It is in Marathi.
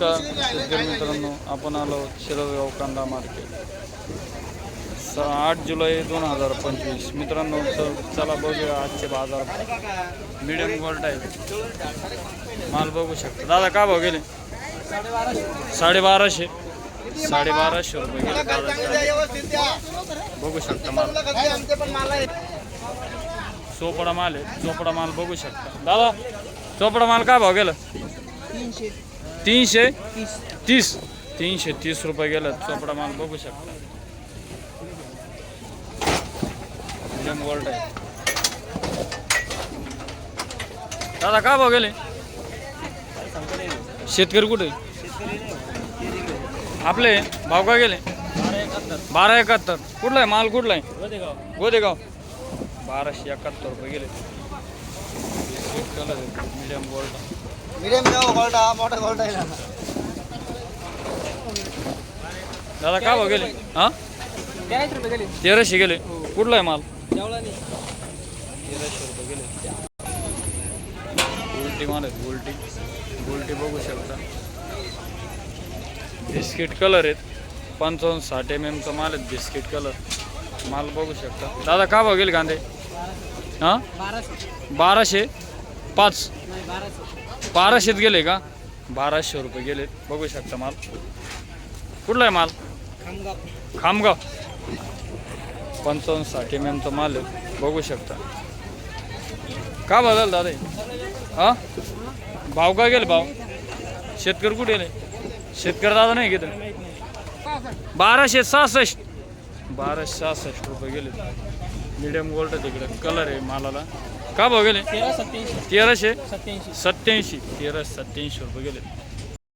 नमस्कार. शेतकरी मित्रांनो आपण आलो शिरगाव कांदा मार्केट स आठ जुलै दोन हजार पंचवीस. मित्रांनो तर चला बघूया आजचे बाजार. मिडियम गोल्ड आहे माल बघू शकता. दादा का भाव गेले? साडेबाराशे. साडेबाराशे रुपये गेले. दादा बघू शकता माल. चोपडा माल आहे. चोपडा माल बघू शकता. दादा चोपडा माल काय भाव गेला? तीनशे. तीनशे? तीस. तीस तीनशे तीस रुपये गेला. चोपडा माल बघू शकता. मिडियम आहे. दादा का भाव गेले? शेतकरी कुठे? आपले? भाव का गेले? बारा एकाहत्तर. कुठला आहे? माल कुठला आहे? गोदेगाव. बाराशे एकाहत्तर रुपये गेले. मिडियम गोल्ड दादा का भाव गेले? हा? तेराशे गेले. कुठला आहे माल? उलटी माल आहेत उलटी उलटी बघू शकता. बिस्किट कलर आहेत. पंचावन्न साठ एम एमचा माल आहेत बिस्किट कलर. माल बघू शकता. दादा का भाव गेले कांदे? हां? बाराशे. बाराशे? पाच. बाराशेत गेले का? बाराशे रुपये गेलेत बघू शकता माल. कुठला आहे माल? खामगाव. खामगाव. पंचावन्न साठ एम एमचा माल आहे. बघू शकता. का बदल दादा हे? हा? भाव का गेले भाव? शेतकरी कुठे गेले? शेतकरी दादा नाही घेत बाराशे सहासष्ट. बाराशे सहासष्ट रुपये गेले. मिडियम गोल्ड तिकडे कलर आहे मालाला का भाव गेले तेरा सत्याऐंशी तेराशे सत्याऐंशी सत्याऐंशी तेराशे सत्याऐंशी रुपये गेले